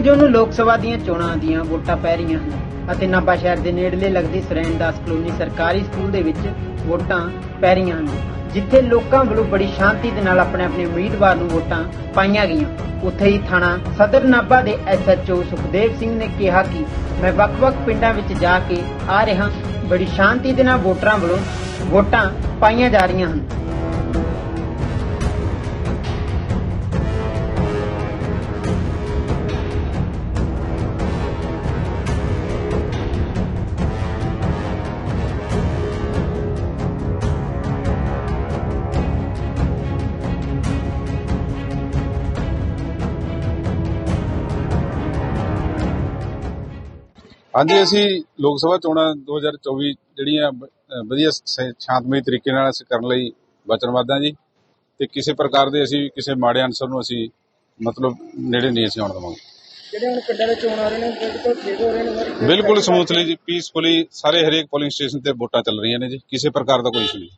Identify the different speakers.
Speaker 1: ਜੂਨ ਨੂੰ ਲੋਕ ਸਭਾ ਦੀਆਂ ਚੋਣਾਂ ਦੀਆਂ ਵੋਟਾਂ ਪੈ ਰਹੀਆਂ ਹਨ ਅਤੇ ਨਾਭਾ ਸ਼ਹਿਰ ਦੇ ਨੇੜਲੇ ਲੱਗਦੀ ਸਰੈਣ ਦਾਸ ਕਲੋਨੀ ਸਰਕਾਰੀ ਸਕੂਲ ਦੇ ਵਿੱਚ ਵੋਟਾਂ ਪੈ ਰਹੀਆਂ ਹਨ, ਜਿੱਥੇ ਲੋਕਾਂ ਵੱਲੋਂ ਬੜੀ ਸ਼ਾਂਤੀ ਦੇ ਨਾਲ ਆਪਣੇ ਆਪਣੇ ਉਮੀਦਵਾਰ ਨੂੰ ਵੋਟਾਂ ਪਾਈਆਂ ਗਈਆਂ। ਉੱਥੇ ਹੀ ਥਾਣਾ ਸਦਰ ਨਾਭਾ ਦੇ ਐਸਐਚਓ ਸੁਖਦੇਵ ਸਿੰਘ ਨੇ ਕਿਹਾ ਕਿ ਮੈਂ ਵੱਖ-ਵੱਖ ਪਿੰਡਾਂ ਵਿੱਚ ਜਾ ਕੇ ਆ ਰਿਹਾ ਬੜੀ ਸ਼ਾਂਤੀ ਦੇ ਨਾਲ ਵੋਟਰਾਂ ਵੱਲੋਂ ਵੋਟਾਂ ਪਾਈਆਂ ਜਾ ਰਹੀਆਂ ਹਨ।
Speaker 2: ਹਾਂਜੀ ਅਸੀਂ ਲੋਕ ਸਭਾ ਚੋਣਾਂ 2024 ਜਿਹੜੀਆਂ ਵਧੀਆ ਸ਼ਾਂਤਮਈ ਤਰੀਕੇ ਨਾਲ ਅਸੀਂ ਕਰਨ ਲਈ ਵਚਨਬੱਧ ਹਾਂ ਜੀ। ਤੇ ਕਿਸੇ ਪ੍ਰਕਾਰ ਦੇ ਅਸੀਂ ਕਿਸੇ ਮਾੜੇ ਅਨਸਰ ਨੂੰ ਅਸੀਂ ਮਤਲਬ ਨੇੜੇ ਨਹੀਂ ਅਸੀਂ ਆਉਣ ਦੇਵਾਂਗੇ।
Speaker 1: ਜਿਹੜੇ ਹੁਣ ਪਿੰਡਾਂ ਦੇ ਚੋਣ ਆ ਰਹੇ ਨੇ ਬਿਲਕੁਲ ਠੀਕ ਹੋ ਰਹੇ ਨੇ
Speaker 2: ਬਿਲਕੁਲ ਸਮੂਥਲੀ ਜੀ ਪੀਸਫੁਲੀ ਸਾਰੇ ਹਰੇਕ ਪੋਲਿੰਗ ਸਟੇਸ਼ਨ ਤੇ ਵੋਟਾਂ ਚੱਲ ਰਹੀਆਂ ਨੇ ਜੀ। ਕਿਸੇ ਪ੍ਰਕਾਰ ਦਾ ਕੋਈ ਇਸ਼ੂ ਨਹੀਂ।